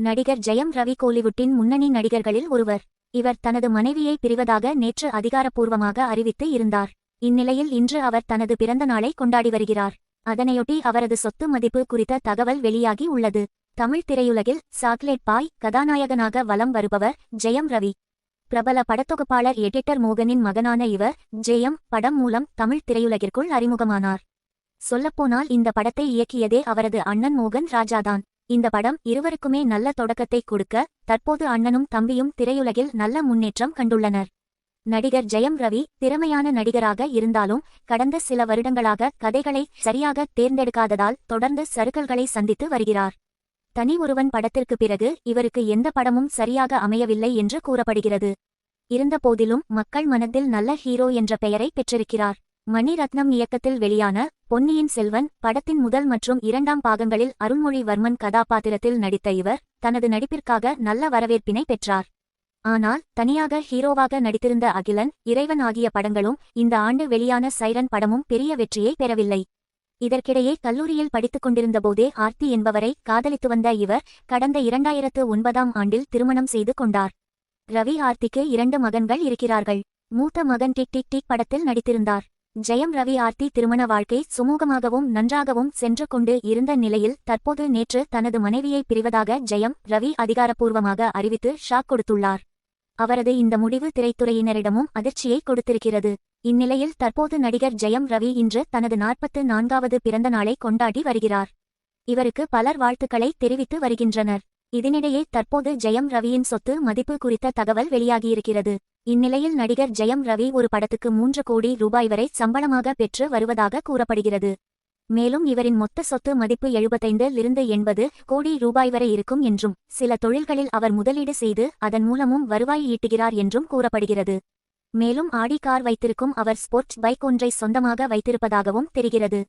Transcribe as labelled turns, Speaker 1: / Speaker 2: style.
Speaker 1: நடிகர் ஜெயம் ரவி கோலிவுட்டின் முன்னணி நடிகர்களில் ஒருவர். இவர் தனது மனைவியை பிரிவதாக நேற்று அதிகாரப்பூர்வமாக அறிவித்து இருந்தார். இந்நிலையில் இன்று அவர் தனது பிறந்த நாளை கொண்டாடி வருகிறார். அதனையொட்டி அவரது சொத்து மதிப்பு குறித்த தகவல் வெளியாகி உள்ளது. தமிழ் திரையுலகில் சாக்லேட் பாய் கதாநாயகனாக வலம் வருபவர் ஜெயம் ரவி. பிரபல படத்தொகுப்பாளர் எடிட்டர் மோகனின் மகனான இவர் ஜெயம் படம் மூலம் தமிழ் திரையுலகிற்குள் அறிமுகமானார். சொல்லப்போனால் இந்த படத்தை இயக்கியதே அவரது அண்ணன் மோகன் ராஜாதான். இந்த படம் இருவருக்குமே நல்ல தொடக்கத்தை கொடுக்க தற்போது அண்ணனும் தம்பியும் திரையுலகில் நல்ல முன்னேற்றம் கண்டுள்ளனர். நடிகர் ஜெயம் ரவி திறமையான நடிகராக இருந்தாலும் கடந்த சில வருடங்களாக கதைகளை சரியாக தேர்ந்தெடுக்காததால் தொடர்ந்து சறுக்கல்களை சந்தித்து வருகிறார். தனி ஒருவன் படத்திற்கு பிறகு இவருக்கு எந்த படமும் சரியாக அமையவில்லை என்று கூறப்படுகிறது. இருந்தபோதிலும் மக்கள் மனத்தில் நல்ல ஹீரோ என்ற பெயரை பெற்றிருக்கிறார். மணிரத்னம் இயக்கத்தில் வெளியான பொன்னியின் செல்வன் படத்தின் முதல் மற்றும் இரண்டாம் பாகங்களில் அருண்மொழிவர்மன் கதாபாத்திரத்தில் நடித்த இவர் தனது நடிப்பிற்காக நல்ல வரவேற்பினை பெற்றார். ஆனால் தனியாக ஹீரோவாக நடித்திருந்த அகிலன் இறைவன் ஆகிய படங்களும் இந்த ஆண்டு வெளியான சைரன் படமும் பெரிய வெற்றியை பெறவில்லை. இதற்கிடையே கல்லூரியில் படித்துக் கொண்டிருந்தபோதே ஆர்த்தி என்பவரை காதலித்து வந்த இவர் கடந்த இரண்டாயிரத்து ஒன்பதாம் ஆண்டில் திருமணம் செய்து கொண்டார். ரவி ஆர்த்திக்கு இரண்டு மகன்கள் இருக்கிறார்கள். மூத்த மகன் டிக் டிக் டிக் படத்தில் நடித்திருந்தார். ஜெயம் ரவி ஆர்த்தி திருமண வாழ்க்கை சுமூகமாகவும் நன்றாகவும் சென்று கொண்டு இருந்த நிலையில் தற்போது நேற்று தனது மனைவியை பிரிவதாக ஜெயம் ரவி அதிகாரப்பூர்வமாக அறிவித்து ஷாக் கொடுத்துள்ளார். அவரது இந்த முடிவு திரைத்துறையினரிடமும் அதிர்ச்சியை கொடுத்திருக்கிறது. இந்நிலையில் தற்போது நடிகர் ஜெயம் ரவி இன்று தனது நாற்பத்து நான்காவது பிறந்த நாளை கொண்டாடி வருகிறார். இவருக்கு பலர் வாழ்த்துக்களை தெரிவித்து வருகின்றனர். இதனிடையே தற்போது ஜெயம் ரவியின் சொத்து மதிப்பு குறித்த தகவல் வெளியாகியிருக்கிறது. இந்நிலையில் நடிகர் ஜெயம் ரவி ஒரு படத்துக்கு மூன்று கோடி ரூபாய் வரை சம்பளமாக பெற்று வருவதாக கூறப்படுகிறது. மேலும் இவரின் மொத்த சொத்து மதிப்பு எழுபத்தைந்திலிருந்து எண்பது கோடி ரூபாய் வரை இருக்கும் என்றும் சில தொழில்களில் அவர் முதலீடு செய்து அதன் மூலமும் வருவாய் ஈட்டுகிறார் என்றும் கூறப்படுகிறது. மேலும் ஆடி கார் வைத்திருக்கும் அவர் ஸ்போர்ட்ஸ் பைக் ஒன்றை சொந்தமாக வைத்திருப்பதாகவும் தெரிகிறது.